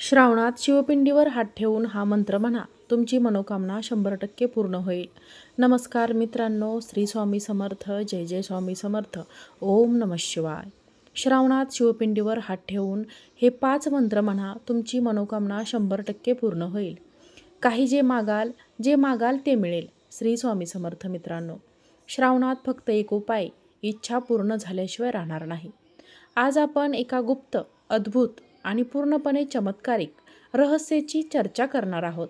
श्रावणात शिवपिंडीवर हात ठेवून हा मंत्र म्हणा. तुमची मनोकामना शंभर टक्के पूर्ण होईल. नमस्कार मित्रांनो श्री स्वामी समर्थ जय जय स्वामी समर्थ. ओम नम शिवाय. श्रावणात शिवपिंडीवर हात ठेवून हे पाच मंत्र म्हणा. तुमची मनोकामना शंभर टक्के पूर्ण होईल. काही जे मागाल जे मागाल ते मिळेल. श्री स्वामी समर्थ मित्रांनो श्रावणात फक्त एक उपाय इच्छा पूर्ण झाल्याशिवाय राहणार नाही. आज आपण एका गुप्त अद्भुत आणि पूर्णपणे चमत्कारिक रहस्याची चर्चा करणार आहोत.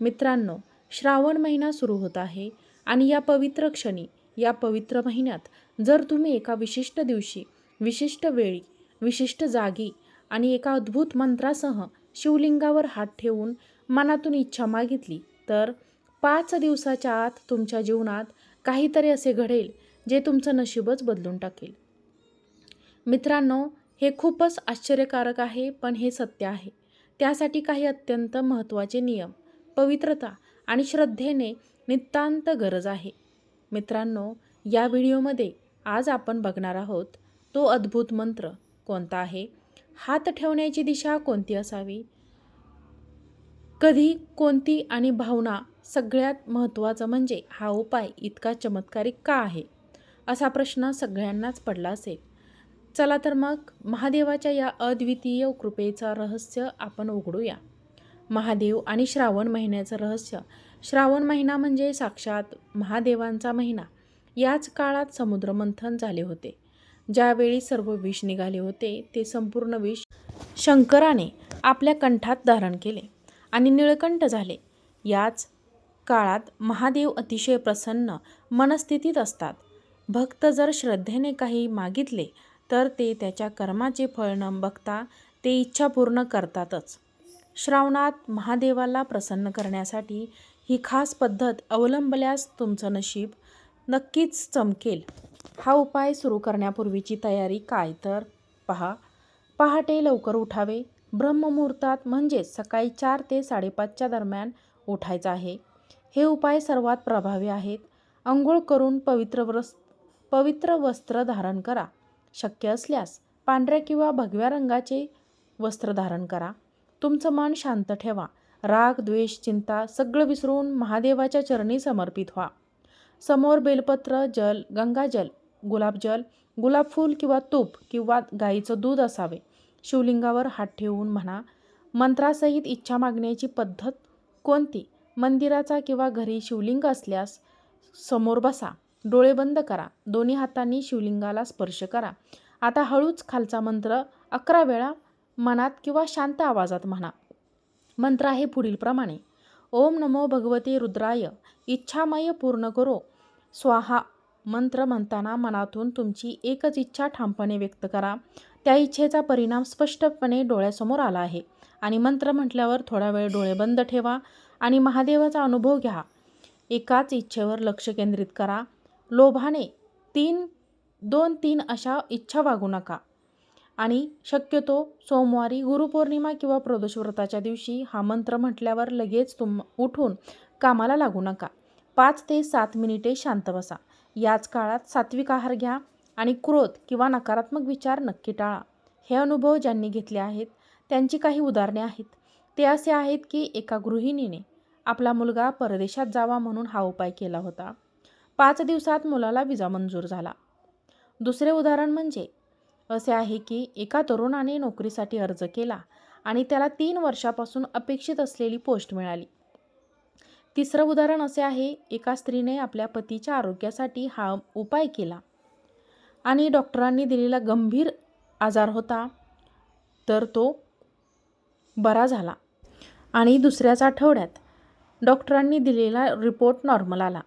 मित्रांनो श्रावण महिना सुरू होत आहे आणि या पवित्र क्षणी या पवित्र महिन्यात जर तुम्ही एका विशिष्ट दिवशी विशिष्ट वेळी विशिष्ट जागी आणि एका अद्भुत मंत्रासह शिवलिंगावर हात ठेवून मनातून इच्छा मागितली तर पाच दिवसाच्या आत तुमच्या जीवनात काहीतरी असे घडेल जे तुमचं नशीबच बदलून टाकेल. मित्रांनो हे खूपच आश्चर्यकारक आहे पण हे सत्य आहे. त्यासाठी काही अत्यंत महत्त्वाचे नियम पवित्रता आणि श्रद्धेने नितांत गरज आहे. मित्रांनो या व्हिडिओमध्ये आज आपण बघणार आहोत तो अद्भुत मंत्र कोणता आहे? हात ठेवण्याची दिशा कोणती असावी? कधी कोणती आणि भावना सगळ्यात महत्त्वाचं म्हणजे हा उपाय इतका चमत्कारिक का आहे? असा प्रश्न सगळ्यांनाच पडला असेल. चला तर मग महादेवाच्या या अद्वितीय कृपेचं रहस्य आपण उघडूया. महादेव आणि श्रावण महिन्याचं रहस्य. श्रावण महिना म्हणजे साक्षात महादेवांचा महिना. याच काळात समुद्रमंथन झाले होते. ज्यावेळी सर्व विष निघाले होते ते संपूर्ण विष शंकराने आपल्या कंठात धारण केले आणि निळकंठ झाले. याच काळात महादेव अतिशय प्रसन्न मनस्थितीत असतात. भक्त जर श्रद्धेने काही मागितले तर ते त्याच्या कर्माचे फळ न बघता ते इच्छा पूर्ण करतातच. श्रावणात महादेवाला प्रसन्न करण्यासाठी ही खास पद्धत अवलंबल्यास तुमचं नशीब नक्कीच चमकेल. हा उपाय सुरू करण्यापूर्वीची तयारी काय तर पहा. पहाटे लवकर उठावे. ब्रह्ममुहूर्तात म्हणजेच सकाळी चार ते साडेपाचच्या दरम्यान उठायचं आहे. हे उपाय सर्वात प्रभावी आहेत. अंघोळ करून पवित्र वस् पवित्र वस्त्र धारण करा. शक्य असल्यास पांढऱ्या किंवा भगव्या रंगाचे वस्त्र धारण करा. तुमचं मन शांत ठेवा. राग द्वेष चिंता सगळं विसरून महादेवाच्या चरणी समर्पित व्हा. समोर बेलपत्र जल गंगाजल गुलाबजल गुलाबफूल किंवा तूप किंवा गाईचं दूध असावे. शिवलिंगावर हात ठेवून म्हणा मंत्रासहित इच्छा मागण्याची पद्धत कोणती? मंदिराचा किंवा घरी शिवलिंग असल्यास समोर बसा. डोळे बंद करा. दोन्ही हातांनी शिवलिंगाला स्पर्श करा. आता हळूच खालचा मंत्र अकरा वेळा मनात किंवा शांत आवाजात म्हणा. मंत्र आहे पुढीलप्रमाणे ओम नमो भगवते रुद्राय. इच्छामय पूर्ण करो. स्वाहा. मंत्र म्हणताना मनातून तुमची एकच इच्छा ठामपणे व्यक्त करा. त्या इच्छेचा परिणाम स्पष्टपणे डोळ्यासमोर आला आहे. आणि मंत्र म्हटल्यावर थोडा वेळ डोळे बंद ठेवा आणि महादेवाचा अनुभव घ्या. एकाच इच्छेवर लक्ष केंद्रित करा. लोभाने तीन दोन तीन अशा इच्छा वागू नका. आणि शक्यतो सोमवारी गुरुपौर्णिमा किंवा प्रदोषव्रताच्या दिवशी हा मंत्र म्हटल्यावर लगेच तुम उठून कामाला लागू नका. पाच ते सात मिनिटे शांत बसा. याच काळात सात्विक आहार घ्या आणि क्रोध किंवा नकारात्मक विचार नक्की टाळा. हे अनुभव ज्यांनी घेतले आहेत त्यांची काही उदाहरणे आहेत. ते असे आहेत की एका गृहिणीने आपला मुलगा परदेशात जावा म्हणून हा उपाय केला होता. पाच दिवसात मुलाला विजा मंजूर झाला. दुसरे उदाहरण म्हणजे असे आहे की एका तरुणाने नोकरीसाठी अर्ज केला आणि त्याला तीन वर्षापासून अपेक्षित असलेली पोस्ट मिळाली. तिसरं उदाहरण असे आहे एका स्त्रीने आपल्या पतीच्या आरोग्यासाठी हा उपाय केला आणि डॉक्टरांनी दिलेला गंभीर आजार होता तर तो बरा झाला. आणि दुसऱ्याच आठवड्यात डॉक्टरांनी दिलेला रिपोर्ट नॉर्मल आला.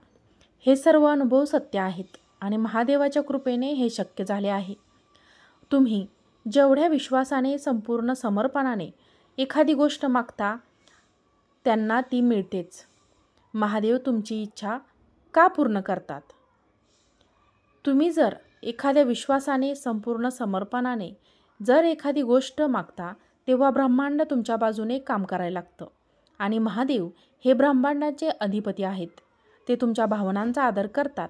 हे सर्व अनुभव सत्य आहेत आणि महादेवाच्या कृपेने हे शक्य झाले आहे. तुम्ही जेवढ्या विश्वासाने संपूर्ण समर्पणाने एखादी गोष्ट मागता त्यांना ती मिळतेच. महादेव तुमची इच्छा का पूर्ण करतात? तुम्ही जर एखाद्या विश्वासाने संपूर्ण समर्पणाने जर एखादी गोष्ट मागता तेव्हा ब्रह्मांड तुमच्या बाजूने काम करायला लागतं आणि महादेव हे ब्रह्मांडाचे अधिपती आहेत. ते तुमच्या भावनांचा आदर करतात.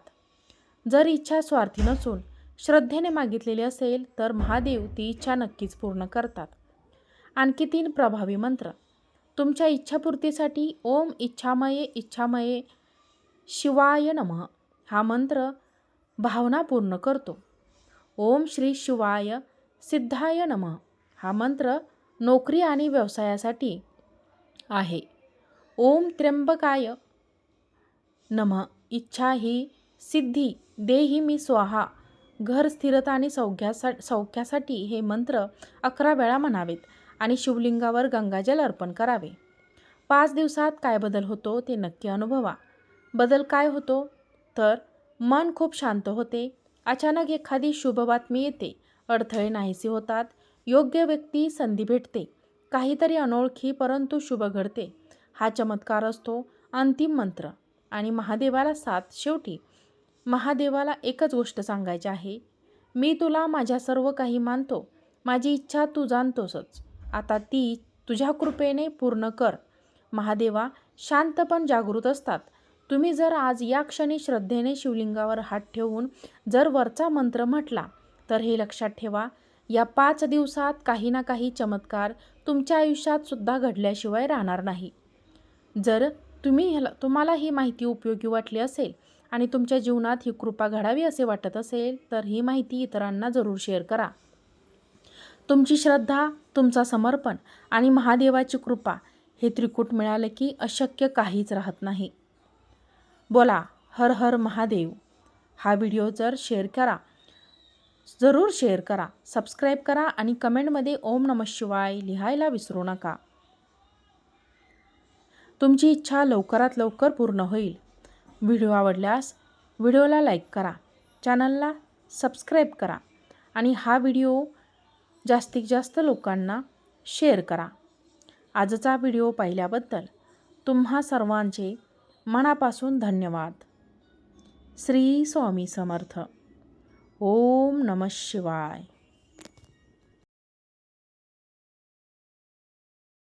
जर इच्छा स्वार्थी नसून श्रद्धेने मागितलेली असेल तर महादेव ती इच्छा नक्कीच पूर्ण करतात. आणखी तीन प्रभावी मंत्र. तुमच्या इच्छापूर्तीसाठी ओम इच्छामये इच्छामये शिवाय नमः. हा मंत्र भावना पूर्ण करतो. ओम श्री शिवाय सिद्धाय नमः. हा मंत्र नोकरी आणि व्यवसायासाठी आहे. ओम त्र्यंबकाय नमः इच्छा ही सिद्धी देही मी स्वाहा. घर स्थिरता आणि सौख्यासा सौख्यासाठी हे मंत्र अकरा वेळा म्हणावेत आणि शिवलिंगावर गंगाजल अर्पण करावे. पाच दिवसात काय बदल होतो ते नक्की अनुभवा. बदल काय होतो? तर मन खूप शांत होते. अचानक एखादी शुभ बातमी येते. अडथळे नाहीसे होतात. योग्य व्यक्ती संधी भेटते. काहीतरी अनोळखी परंतु शुभ घडते. हा चमत्कार असतो अंतिम मंत्र. आणि महादेवाला साथ शेवटी. महादेवाला एकच गोष्ट सांगायची आहे. मी तुला माझ्या सर्व काही मानतो. माझी इच्छा तू जाणतोसच. आता ती तुझ्या कृपेने पूर्ण कर. महादेवा शांत पण जागृत असतात. तुम्ही जर आज या क्षणी श्रद्धेने शिवलिंगावर हात ठेवून जर वरचा मंत्र म्हटला तर हे लक्षात ठेवा या पाच दिवसात काही ना काही चमत्कार तुमच्या आयुष्यात सुद्धा घडल्याशिवाय राहणार नाही. जर तुम्ही ह्याला तुम्हाला ही माहिती उपयोगी वाटली असेल आणि तुमच्या जीवनात ही कृपा घडावी असे वाटत असेल तर ही माहिती इतरांना जरूर शेअर करा. तुमची श्रद्धा तुमचा समर्पण आणि महादेवाची कृपा हे त्रिकूट मिळालं की अशक्य काहीच राहत नाही. बोला हर हर महादेव. हा व्हिडिओ जर शेअर करा जरूर शेअर करा सबस्क्राईब करा आणि कमेंटमध्ये ओम नम शिवाय लिहायला विसरू नका. तुमची इच्छा लवकरात लवकर पूर्ण होईल. व्हिडिओ आवडल्यास व्हिडिओला लाईक करा चॅनलला सबस्क्राईब करा आणि हा व्हिडिओ जास्तीत जास्त लोकांना शेअर करा. आजचा व्हिडिओ पाहिल्याबद्दल तुम्हा सर्वांचे मनापासून धन्यवाद. श्री स्वामी समर्थ. ओम नम शिवाय.